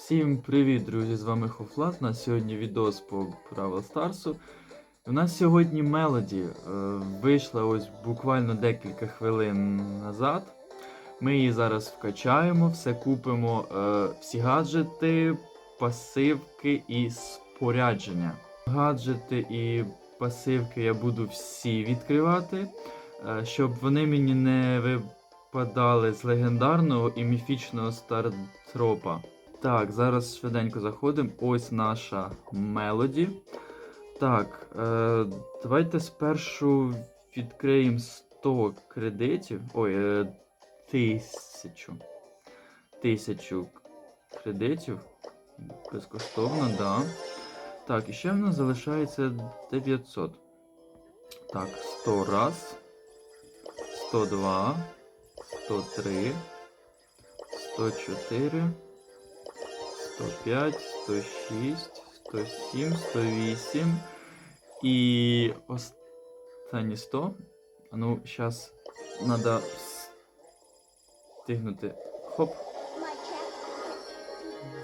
Всім привіт, друзі! З вами Хофлат. На сьогодні відос по Бравл Старсу. У нас сьогодні Мелоді е, вийшла ось буквально декілька хвилин назад. Ми її зараз вкачаємо, все купимо, е, всі гаджети, пасивки і спорядження. Гаджети і пасивки я буду всі відкривати, е, щоб вони мені не випадали з легендарного і міфічного стартропа. Так, зараз швиденько заходимо. Ось наша мелоді. Так, е, давайте спершу відкриємо 100 кредитів. Ой, е, тисячу. Тисячу кредитів. Безкоштовно, да. Так, і ще в нас залишається 900. Так, 100 раз. 102. 103. 104. 105, 106, 107, 108 і останні 100. А ну, зараз треба встигнути. Хоп.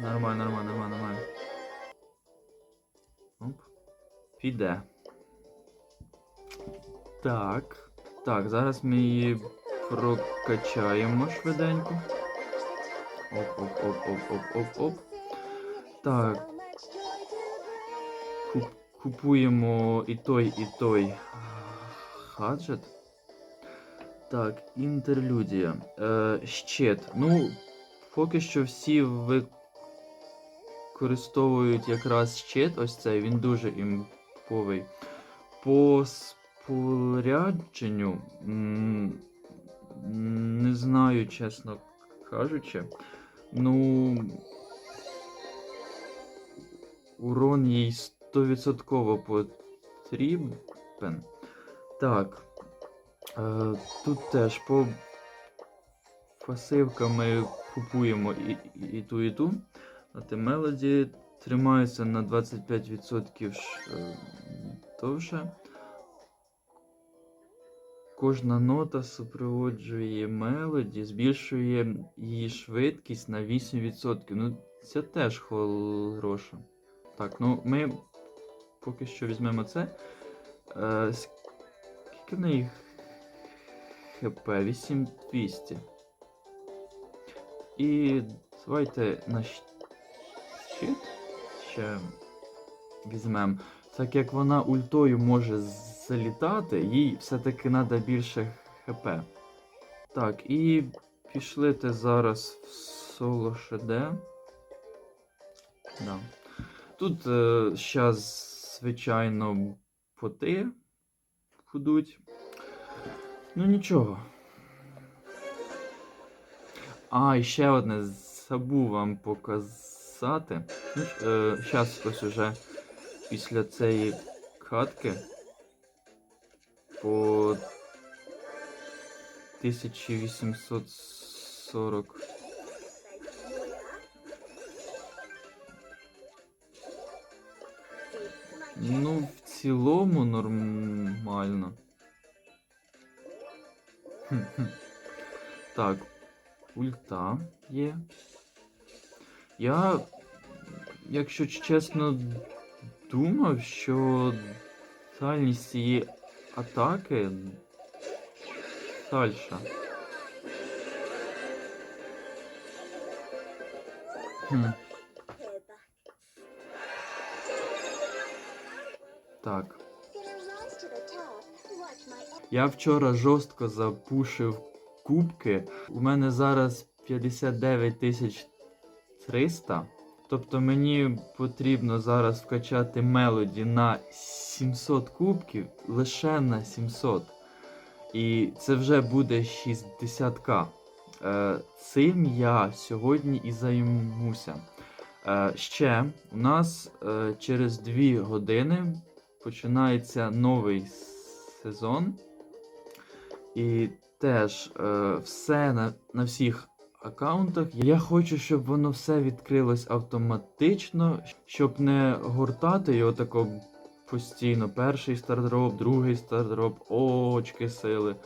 Нормально, нормально, нормально, нормально. Оп. Піде. Так. Так, зараз ми її прокачаємо швиденько. Оп, Так. Куп- Купуємо і той, і той гаджет. Так, інтерлюдія. Е, щит. Ну, поки що всі використовують якраз щит, ось цей, він дуже імповий. По спорядженню. Не знаю, чесно кажучи. Ну. Урон їй 100% потрібен. Так. Е, тут теж по пасивкам ми купуємо і, і, ту, і ту. А мелоді тримаються на 25% ш- е, довше. Кожна нота супроводжує мелоді, збільшує її швидкість на 8%. Ну, це теж хороше. Так, ну ми поки що візьмемо це. Е, скільки в неї ХП? 8200. І давайте на щит ще візьмемо. Так як вона ультою може залітати, їй все-таки треба більше ХП. Так, і пішли те зараз в соло ШД. Да. Тут зараз, звичайно, поти будуть. Ну нічого. А, і ще одне забув вам показати. Ну, зараз ось уже після цієї катки по 1840. Ну, в цілому нормально. Хм-хм. Так, ульта є. Я, якщо чесно, думав, що дальність цієї атаки дальша. Хм. Так. Я вчора жорстко запушив кубки. У мене зараз 59 тисяч 300. Тобто мені потрібно зараз вкачати мелоді на 700 кубків, лише на 700. І це вже буде 60к. Е, цим я сьогодні і займуся. Е, ще у нас е, через 2 години починається новий сезон. І теж е, все на, на всіх аккаунтах. Я хочу, щоб воно все відкрилось автоматично, щоб не гортати його тако постійно. Перший стардроп, другий стардроп, очки сили.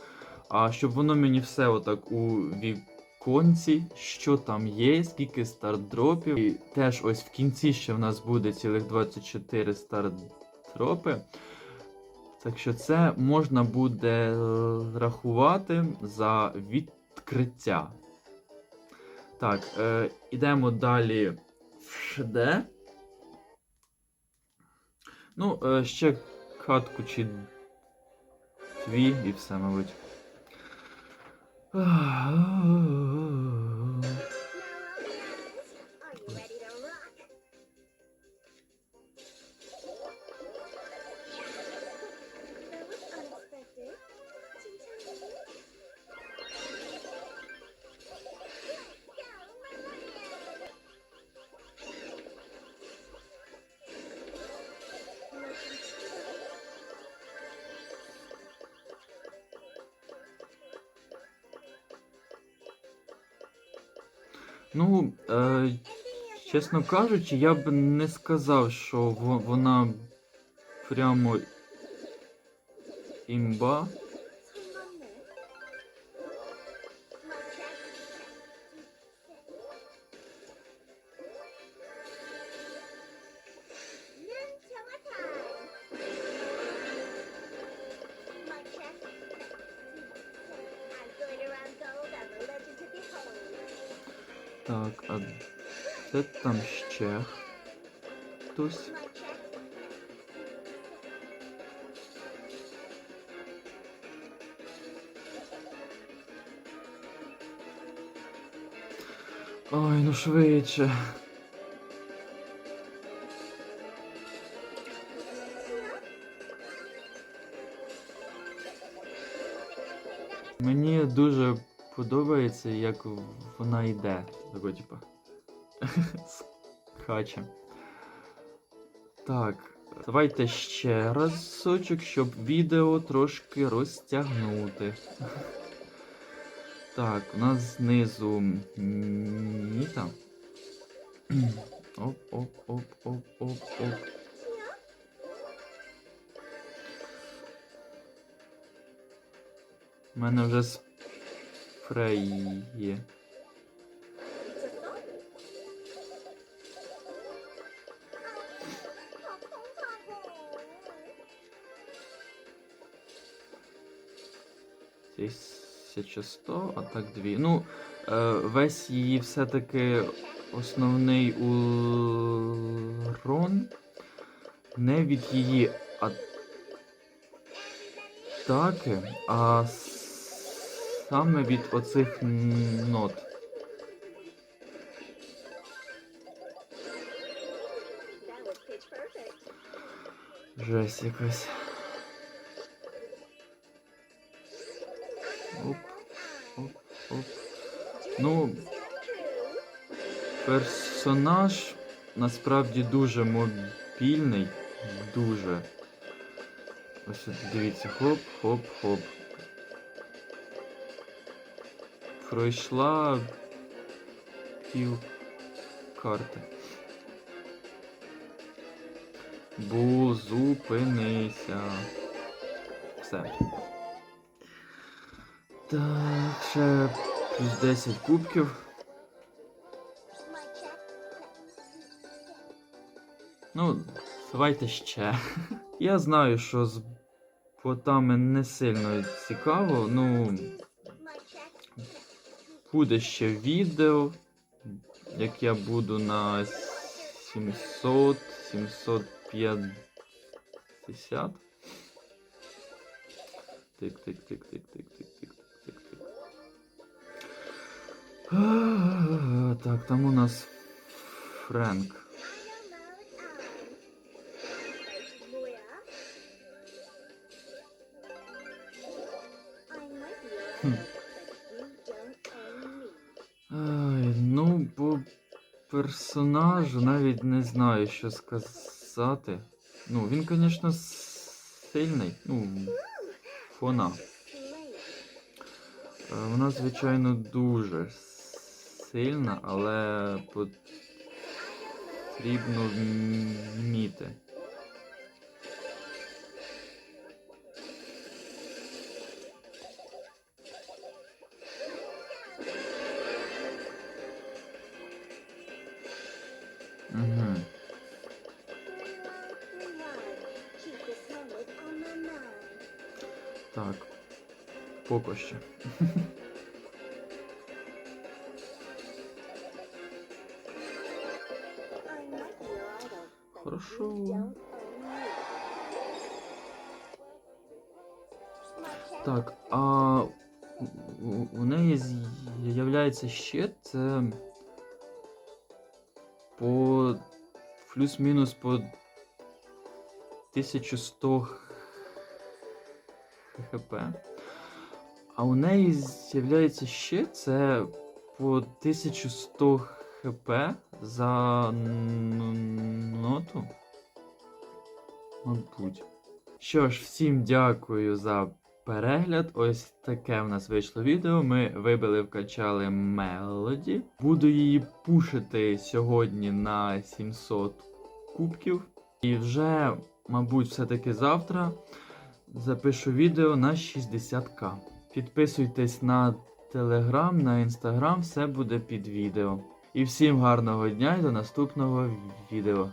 А щоб воно мені все отак у конці, що там є, скільки стартдропів. І теж ось в кінці ще в нас буде цілих 24 стартдропи. Так що це можна буде е, рахувати за відкриття. Так, е, ідемо далі в ШД. Ну, е, ще катку чи дві і все, мабуть. Ну, е, чесно кажучи, я б не сказав, що во- вона прямо імба. Так, а де там ще хтось? Ой, ну швидше. Мені дуже подобається, як вона йде. Тако, типа. Скаче. Так, давайте ще разочок, щоб відео трошки розтягнути. Так, у нас знизу Ніта. Оп, оп, оп, оп, оп, оп. У мене вже song. Тисяча а так дві. Ну, е, весь її все-таки основний урон не від її атаки, а саме від оцих нот. Жесть якась. Оп, оп, оп. Ну, персонаж насправді дуже мобільний. Дуже. Ось дивіться, хоп, Пройшла пів карти. Бул, зупинися. Все. Так, ще плюс 10 кубків. Ну, давайте ще. Я знаю, що з ботами не сильно цікаво. Ну. Буде ще відео, як я буду на 700, 750. Тик, тик, тик, тик, тик, тик, тик, тик, тик. Так, там у нас Френк. Персонажу навіть не знаю, що сказати. Ну, він, звісно, сильний. Ну, фона. Е, Вона, звичайно, дуже сильна, але потрібно вміти. Idol, but Хорошо. Так, а у- неї з'являється ще по плюс-мінус по 1100 хп. А у неї з'являється ще це по 1100 хп за ноту. Мабуть. Що ж, всім дякую за перегляд. Ось таке в нас вийшло відео. Ми вибили, вкачали мелоді. Буду її пушити сьогодні на 700 кубків. І вже, мабуть, все-таки завтра запишу відео на 60к. Підписуйтесь на телеграм, на інстаграм, все буде під відео. І всім гарного дня і до наступного відео.